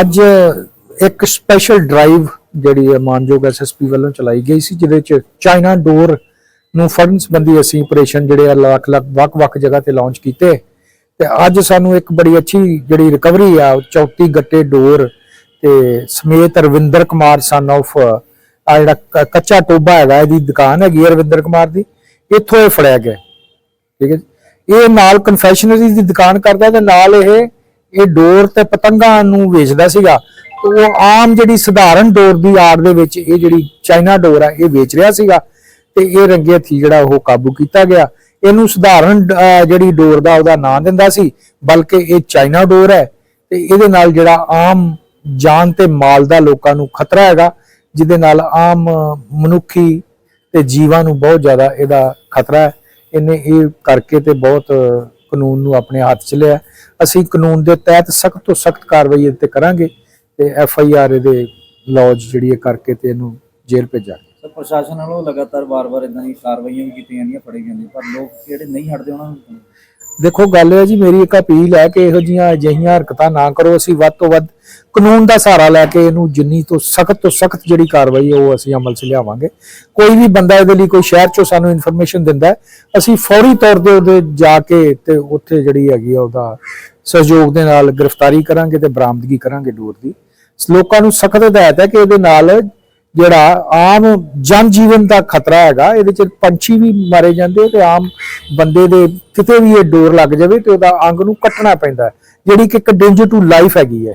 ਅੱਜ ਇੱਕ special drive ਜਿਹੜੀ ਹੈ ਮਾਨਯੋਗ ਐਸਐਸਪੀ ਵੱਲੋਂ ਚਲਾਈ ਗਈ ਸੀ, ਜਿਹਦੇ ਚ ਚਾਈਨਾ ਡੋਰ ਨੂੰ ਫੜਨ ਸੰਬੰਧੀ ਅਸੀਂ ਆਪਰੇਸ਼ਨ ਜਿਹੜੇ ਆ ਲੱਖ ਲੱਖ ਵੱਖ-ਵੱਖ ਜਗ੍ਹਾ ਤੇ ਲਾਂਚ ਕੀਤੇ। ਤੇ ਅੱਜ ਸਾਨੂੰ ਇੱਕ ਬੜੀ ਅੱਛੀ ਜਿਹੜੀ ਰਿਕਵਰੀ ਆ 34 ਗੱਟੇ ਡੋਰ ਤੇ ਸਮੇਤ ਰਵਿੰਦਰ ਕੁਮਾਰ ਸਨ of, ਆ ਜਿਹੜਾ ਕੱਚਾ ਟੋਬਾ ਹੈਗਾ, ਇਹਦੀ ਦੁਕਾਨ ਹੈਗੀ ਹੈ ਰਵਿੰਦਰ ਕੁਮਾਰ ਦੀ, ਇੱਥੋਂ ਇਹ ਫੜਿਆ ਗਿਆ। ਠੀਕ ਹੈ ਇਹ ਨਾਲ ਕਨਫੈਸ਼ਨਰੀ ਦੀ ਦੁਕਾਨ ਕਰਦਾ ਤੇ ਨਾਲ ਇਹ ਇਹ ਡੋਰ ਤੇ ਪਤੰਗਾਂ ਨੂੰ ਵੇਚਦਾ ਸੀਗਾ ਉਹ ਆਮ ਜਿਹੜੀ ਸਧਾਰਨ ਡੋਰ ਦੀ ਆੜ ਦੇ ਵਿੱਚ ਇਹ ਜਿਹੜੀ ਚਾਈਨਾ ਡੋਰ ਆ, ਇਹ ਵੇਚ ਰਿਹਾ ਸੀਗਾ ਤੇ ਇਹ ਰੰਗੇ ਹੱਥੀ ਜਿਹੜਾ ਉਹ ਕਾਬੂ ਕੀਤਾ ਗਿਆ। ਇਹਨੂੰ ਸਧਾਰਨ ਜਿਹੜੀ ਡੋਰ ਦਾ ਉਹਦਾ ਨਾਂ ਦਿੰਦਾ ਸੀ, ਬਲਕਿ ਇਹ ਚਾਈਨਾ ਡੋਰ ਹੈ ਤੇ ਇਹਦੇ ਨਾਲ ਜਿਹੜਾ ਆਮ ਜਾਨ ਤੇ ਮਾਲ ਦਾ ਲੋਕਾਂ ਨੂੰ ਖਤਰਾ ਹੈਗਾ, ਜਿਹਦੇ ਨਾਲ ਆਮ ਮਨੁੱਖੀ ਤੇ ਜੀਵਾਂ ਨੂੰ ਬਹੁਤ ਜ਼ਿਆਦਾ ਇਹਦਾ ਖਤਰਾ ਹੈ। ਇਹਨੇ ਇਹ ਕਰਕੇ ਤੇ ਬਹੁਤ ਕਾਨੂੰਨ ਨੂੰ ਆਪਣੇ ਹੱਥ 'ਚ ਲਿਆ। ਅਸੀਂ ਕਾਨੂੰਨ ਦੇ ਤਹਿਤ ਸਖਤ ਤੋਂ ਸਖਤ ਕਾਰਵਾਈ ਇਹਦੇ ਤੇ ਕਰਾਂਗੇ ਤੇ ਐਫ ਆਈ ਆਰ ਇਹਦੇ ਲੌਜ ਜਿਹੜੀ ਹੈ ਕਰਕੇ ਤੇ ਇਹਨੂੰ ਜੇਲ੍ਹ ਭੇਜਾਂਗੇ। ਸਰ, ਪ੍ਰਸ਼ਾਸਨ ਵੱਲੋਂ ਲਗਾਤਾਰ ਵਾਰ-ਵਾਰ ਇਦਾਂ ਦੀ ਕਾਰਵਾਈਆਂ ਵੀ ਕੀਤੀਆਂ ਜਾਂਦੀਆਂ ਫੜੇ ਜਾਂਦੇ ਪਰ ਲੋਕ ਜਿਹੜੇ ਨਹੀਂ ਹਟਦੇ, ਉਹਨਾਂ ਨੂੰ ਦੇਖੋ, ਗੱਲ ਇਹ ਹੈ ਜੀ, ਮੇਰੀ ਇੱਕ ਅਪੀਲ ਹੈ ਕਿ ਇਹੋ ਜੀਆਂ ਅਜਿਹੀਆਂ ਹਰਕਤਾਂ ਨਾ ਕਰੋ। ਅਸੀਂ ਵੱਧ ਤੋਂ ਵੱਧ ਕਾਨੂੰਨ ਦਾ ਸਹਾਰਾ ਲੈ ਕੇ ਇਹਨੂੰ ਜਿੰਨੀ ਤੋਂ ਸਖਤ ਤੋਂ ਸਖਤ ਜਿਹੜੀ ਕਾਰਵਾਈ ਹੈ, ਉਹ ਅਸੀਂ ਅਮਲ 'ਚ ਲਿਆਵਾਂਗੇ। ਕੋਈ ਵੀ ਬੰਦਾ ਇਹਦੇ ਲਈ ਕੋਈ ਸ਼ਹਿਰ 'ਚੋਂ ਸਾਨੂੰ ਇਨਫੋਰਮੇਸ਼ਨ ਦਿੰਦਾ ਅਸੀਂ ਫੌਰੀ ਤੌਰ ਤੇ ਉਹਦੇ ਜਾ ਕੇ ਤੇ ਉੱਥੇ ਜਿਹੜੀ ਹੈਗੀ ਆ ਉਹਦਾ ਸਹਿਯੋਗ ਦੇ ਨਾਲ ਗ੍ਰਿਫਤਾਰੀ ਕਰਾਂਗੇ ਤੇ ਬਰਾਮਦਗੀ ਕਰਾਂਗੇ ਡੋਰ ਦੀ। ਲੋਕਾਂ ਨੂੰ ਸਖਤ ਹਦਾਇਤ ਹੈ ਕਿ ਇਹਦੇ ਨਾਲ ਜਿਹੜਾ ਆਮ ਜਨ ਜੀਵਨ ਦਾ ਖਤਰਾ ਹੈਗਾ ਇਹਦੇ ਚ ਪੰਛੀ ਵੀ ਮਾਰੇ ਜਾਂਦੇ ਤੇ ਆਮ ਬੰਦੇ ਦੇ ਕਿਤੇ ਵੀ ਇਹ ਡੋਰ ਲੱਗ ਜਾਵੇ ਤੇ ਉਹਦਾ ਅੰਗ ਨੂੰ ਕੱਟਣਾ ਪੈਂਦਾ ਜਿਹੜੀ ਕਿ ਇੱਕ ਡੇਂਜਰ ਟੂ ਲਾਈਫ ਹੈਗੀ ਹੈ।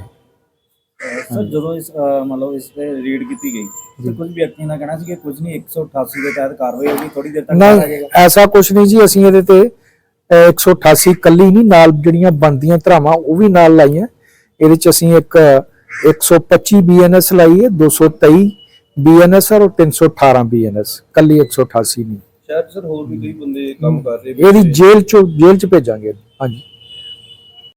ਸਰ ਜਦੋਂ ਇਸ ਮਤਲਬ ਇਸ ਤੇ ਰੀਡ ਕੀਤੀ ਗਈ ਤੇ ਕੁਝ ਵਿਅਕਤੀਆਂ ਦਾ ਕਹਿਣਾ ਸੀ ਕਿ ਕੁਝ ਨਹੀਂ 188 ਦੇ ਤਹਿਤ ਕਾਰਵਾਈ ਹੋਗੀ ਥੋੜੀ ਦੇਰ ਤੱਕ ਆ ਜਾਏਗਾ ਐਸਾ ਕੁਝ ਨਹੀਂ ਜੀ ਅਸੀਂ ਇਹਦੇ ਤੇ ਅਹ, 188 ਕੱਲੀ ਨਹੀਂ ਨਾਲ ਜਿਹੜੀਆਂ ਬਣਦੀਆਂ ਧਰਾਵਾਂ ਉਹ ਵੀ ਨਾਲ ਲਾਈਆਂ। ਇਹਦੇ ਚ ਅਸੀਂ ਇੱਕ 125 ਬੀਐਨਐਸ ਲਾਈ ਹੈ 223 ਬੀਐਨਐਸ ਔਰ 318 ਬੀਐਨਐਸ ਕੱਲੀ 188 ਨਹੀਂ। ਸ਼ਾਇਦ ਸਰ ਹੋਰ ਵੀ ਕਈ ਬੰਦੇ ਕੰਮ ਕਰ ਰਹੇ ਇਹਦੀ ਜੇਲ੍ਹ ਚੋਂ ਜੇਲ੍ਹ ਚ ਭੇਜਾਂਗੇ। ਹਾਂਜੀ।